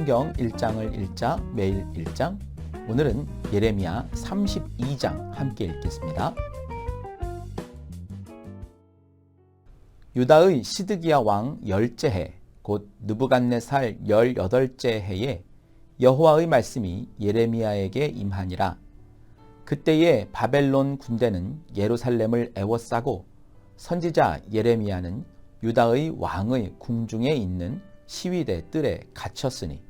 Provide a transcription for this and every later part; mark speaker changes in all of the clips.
Speaker 1: 성경 1장을 읽자 매일 1장 오늘은 예레미야 32장 함께 읽겠습니다. 유다의 시드기야 왕 열째 해, 곧 느부갓네살 열여덟째 해에 여호와의 말씀이 예레미야에게 임하니라. 그때에 바벨론 군대는 예루살렘을 애워싸고 선지자 예레미야는 유다의 왕의 궁중에 있는 시위대 뜰에 갇혔으니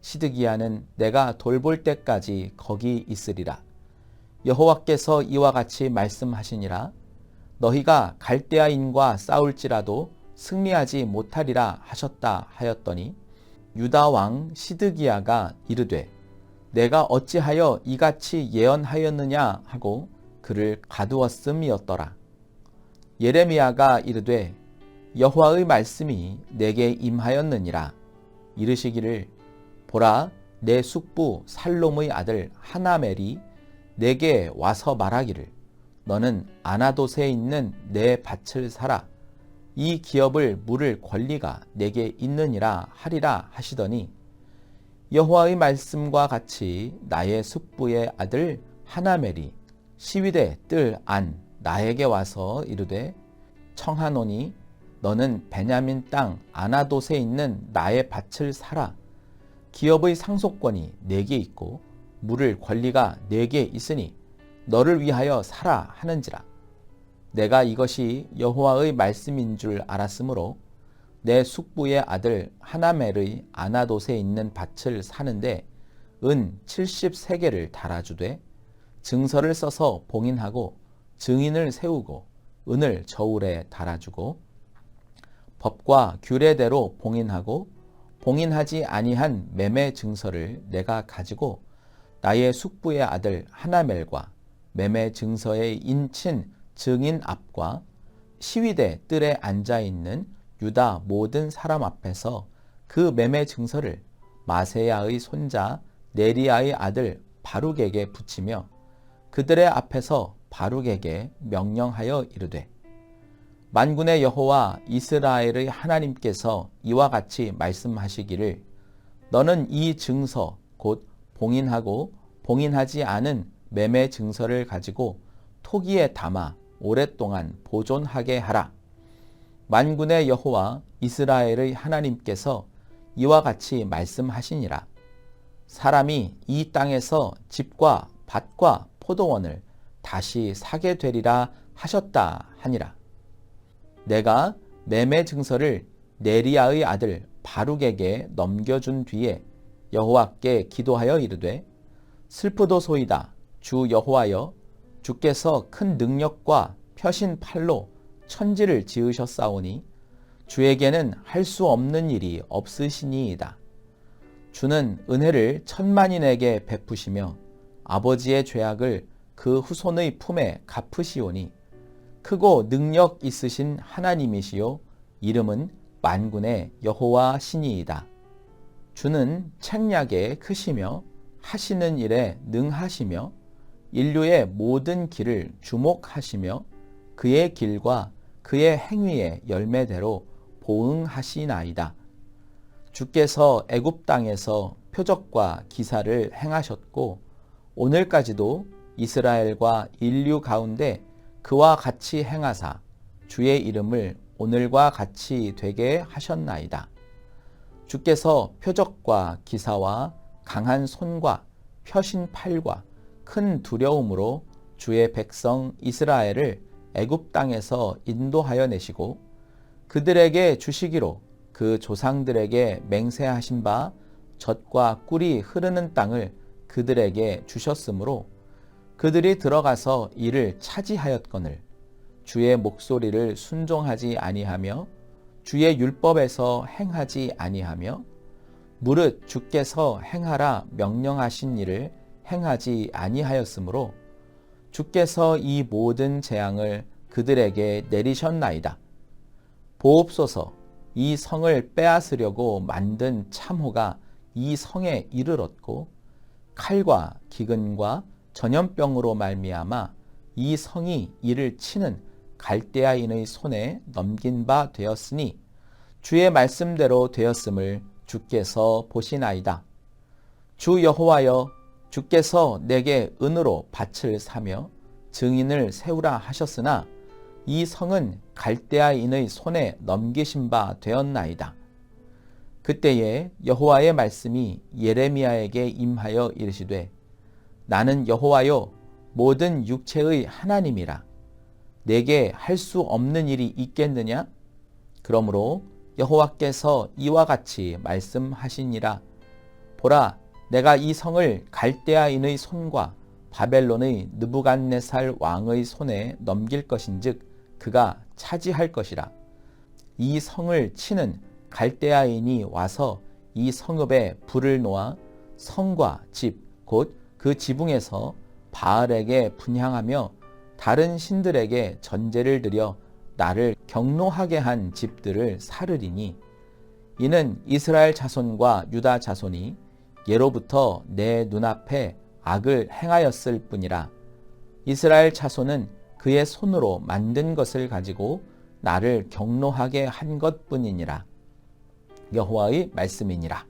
Speaker 1: 시드기야는 내가 돌볼 때까지 거기 있으리라. 여호와께서 이와 같이 말씀하시니라. 너희가 갈대아인과 싸울지라도 승리하지 못하리라 하셨다 하였더니 유다 왕 시드기야가 이르되 내가 어찌하여 이같이 예언하였느냐 하고 그를 가두었음이었더라. 예레미야가 이르되 여호와의 말씀이 내게 임하였느니라 이르시기를 보라 내 숙부 살롬의 아들 하나멜이 내게 와서 말하기를 너는 아나도세에 있는 내 밭을 사라. 이 기업을 물을 권리가 내게 있느니라 하리라 하시더니 여호와의 말씀과 같이 나의 숙부의 아들 하나멜이 시위대 뜰 안 나에게 와서 이르되 청하노니 너는 베냐민 땅 아나도세에 있는 나의 밭을 사라 기업의 상속권이 내게 있고 물을 권리가 내게 있으니 너를 위하여 사라 하는지라. 내가 이것이 여호와의 말씀인 줄 알았으므로 내 숙부의 아들 하나멜의 아나도세에 있는 밭을 사는데 은 70세계를 달아주되 증서를 써서 봉인하고 증인을 세우고 은을 저울에 달아주고 법과 규례대로 봉인하고 봉인하지 아니한 매매 증서를 내가 가지고 나의 숙부의 아들 하나멜과 매매 증서에 인친 증인 앞과 시위대 뜰에 앉아 있는 유다 모든 사람 앞에서 그 매매 증서를 마세야의 손자 네리아의 아들 바룩에게 붙이며 그들의 앞에서 바룩에게 명령하여 이르되 만군의 여호와 이스라엘의 하나님께서 이와 같이 말씀하시기를 너는 이 증서 곧 봉인하고 봉인하지 않은 매매 증서를 가지고 토기에 담아 오랫동안 보존하게 하라. 만군의 여호와 이스라엘의 하나님께서 이와 같이 말씀하시니라. 사람이 이 땅에서 집과 밭과 포도원을 다시 사게 되리라 하셨다 하니라. 내가 매매 증서를 네리아의 아들 바룩에게 넘겨준 뒤에 여호와께 기도하여 이르되 슬프도소이다 주 여호와여 주께서 큰 능력과 펴신 팔로 천지를 지으셨사오니 주에게는 할 수 없는 일이 없으시니이다. 주는 은혜를 천만인에게 베푸시며 아버지의 죄악을 그 후손의 품에 갚으시오니 크고 능력 있으신 하나님이시요 이름은 만군의 여호와 신이이다. 주는 책략에 크시며 하시는 일에 능하시며 인류의 모든 길을 주목하시며 그의 길과 그의 행위의 열매대로 보응하시나이다. 주께서 애굽 땅에서 표적과 기사를 행하셨고 오늘까지도 이스라엘과 인류 가운데 그와 같이 행하사 주의 이름을 오늘과 같이 되게 하셨나이다. 주께서 표적과 기사와 강한 손과 펴신 팔과 큰 두려움으로 주의 백성 이스라엘을 애굽 땅에서 인도하여 내시고 그들에게 주시기로 그 조상들에게 맹세하신 바 젖과 꿀이 흐르는 땅을 그들에게 주셨으므로 그들이 들어가서 이를 차지하였거늘 주의 목소리를 순종하지 아니하며 주의 율법에서 행하지 아니하며 무릇 주께서 행하라 명령하신 일을 행하지 아니하였으므로 주께서 이 모든 재앙을 그들에게 내리셨나이다. 보옵소서 이 성을 빼앗으려고 만든 참호가 이 성에 이르렀고 칼과 기근과 전염병으로 말미암아 이 성이 이를 치는 갈대아인의 손에 넘긴 바 되었으니 주의 말씀대로 되었음을 주께서 보시나이다. 주 여호와여 주께서 내게 은으로 밭을 사며 증인을 세우라 하셨으나 이 성은 갈대아인의 손에 넘기신 바 되었나이다. 그때에 여호와의 말씀이 예레미야에게 임하여 이르시되 나는 여호와요 모든 육체의 하나님이라. 내게 할 수 없는 일이 있겠느냐? 그러므로 여호와께서 이와 같이 말씀하시니라. 보라 내가 이 성을 갈대아인의 손과 바벨론의 느부갓네살 왕의 손에 넘길 것인즉 그가 차지할 것이라. 이 성을 치는 갈대아인이 와서 이 성읍에 불을 놓아 성과 집 곧 그 지붕에서 바알에게 분향하며 다른 신들에게 전제를 드려 나를 경노하게 한 집들을 사르리니 이는 이스라엘 자손과 유다 자손이 예로부터 내 눈앞에 악을 행하였을 뿐이라. 이스라엘 자손은 그의 손으로 만든 것을 가지고 나를 경노하게 한 것뿐이니라. 여호와의 말씀이니라.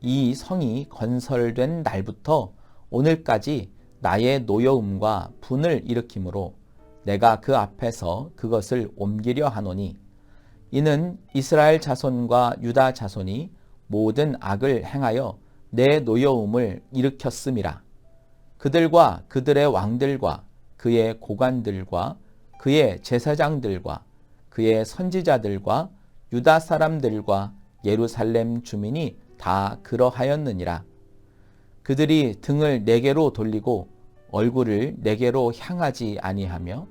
Speaker 1: 이 성이 건설된 날부터 오늘까지 나의 노여움과 분을 일으키므로 내가 그 앞에서 그것을 옮기려 하노니 이는 이스라엘 자손과 유다 자손이 모든 악을 행하여 내 노여움을 일으켰음이라. 그들과 그들의 왕들과 그의 고관들과 그의 제사장들과 그의 선지자들과 유다 사람들과 예루살렘 주민이 다 그러하였느니라. 그들이 등을 내게로 돌리고 얼굴을 내게로 향하지 아니하며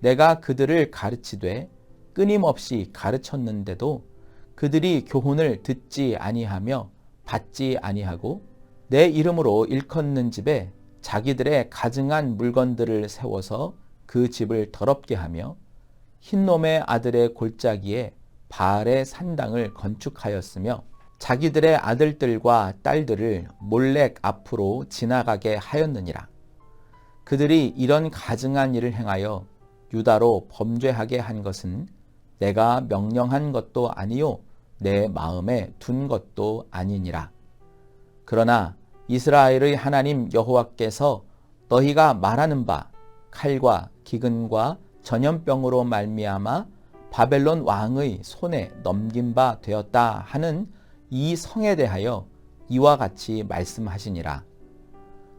Speaker 1: 내가 그들을 가르치되 끊임없이 가르쳤는데도 그들이 교훈을 듣지 아니하며 받지 아니하고 내 이름으로 일컫는 집에 자기들의 가증한 물건들을 세워서 그 집을 더럽게 하며 흰놈의 아들의 골짜기에 바알의 산당을 건축하였으며 자기들의 아들들과 딸들을 몰렉 앞으로 지나가게 하였느니라. 그들이 이런 가증한 일을 행하여 유다로 범죄하게 한 것은 내가 명령한 것도 아니요 내 마음에 둔 것도 아니니라. 그러나 이스라엘의 하나님 여호와께서 너희가 말하는 바 칼과 기근과 전염병으로 말미암아 바벨론 왕의 손에 넘긴 바 되었다 하는 이 성에 대하여 이와 같이 말씀하시니라.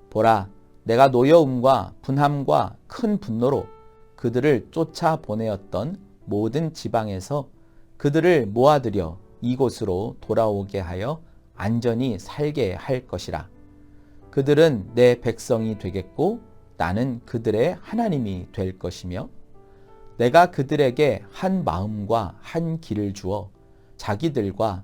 Speaker 1: 보라, 내가 노여움과 분함과 큰 분노로 그들을 쫓아 보내었던 모든 지방에서 그들을 모아들여 이곳으로 돌아오게 하여 안전히 살게 할 것이라. 그들은 내 백성이 되겠고 나는 그들의 하나님이 될 것이며 내가 그들에게 한 마음과 한 길을 주어 자기들과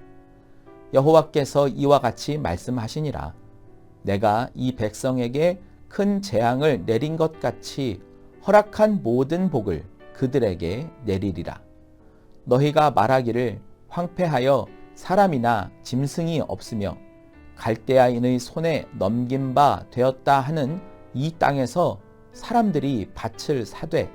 Speaker 1: 여호와께서 이와 같이 말씀하시니라. 내가 이 백성에게 큰 재앙을 내린 것 같이 허락한 모든 복을 그들에게 내리리라. 너희가 말하기를 황폐하여 사람이나 짐승이 없으며 갈대아인의 손에 넘긴 바 되었다 하는 이 땅에서 사람들이 밭을 사되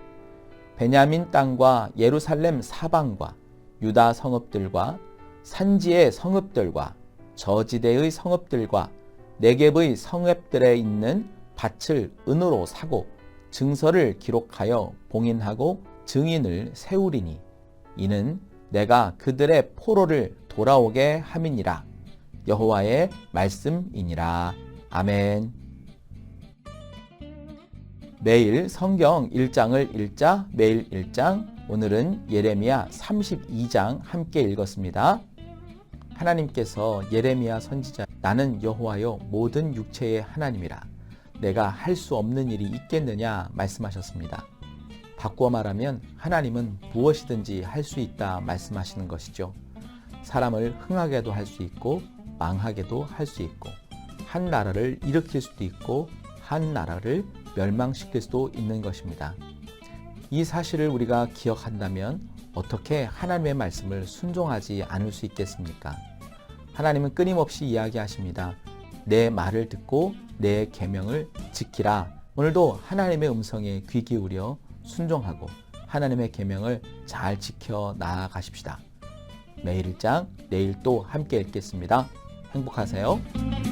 Speaker 1: 베냐민 땅과 예루살렘 사방과 유다 성읍들과 산지의 성읍들과 저지대의 성읍들과 내geb의 성읍들에 있는 밭을 은으로 사고 증서를 기록하여 봉인하고 증인을 세우리니 이는 내가 그들의 포로를 돌아오게 함이니라 여호와의 말씀이니라. 아멘. 매일 성경 1장을 읽자 매일 1장 오늘은 예레미야 32장 함께 읽었습니다. 하나님께서 예레미야 선지자 나는 여호와여 모든 육체의 하나님이라 내가 할 수 없는 일이 있겠느냐 말씀하셨습니다. 바꾸어 말하면 하나님은 무엇이든지 할 수 있다 말씀하시는 것이죠. 사람을 흥하게도 할 수 있고 망하게도 할 수 있고 한 나라를 일으킬 수도 있고 한 나라를 멸망시킬 수도 있는 것입니다. 이 사실을 우리가 기억한다면 어떻게 하나님의 말씀을 순종하지 않을 수 있겠습니까? 하나님은 끊임없이 이야기하십니다. 내 말을 듣고 내 계명을 지키라. 오늘도 하나님의 음성에 귀 기울여 순종하고 하나님의 계명을 잘 지켜 나아가십시다. 매일 일장 내일 또 함께 읽겠습니다. 행복하세요.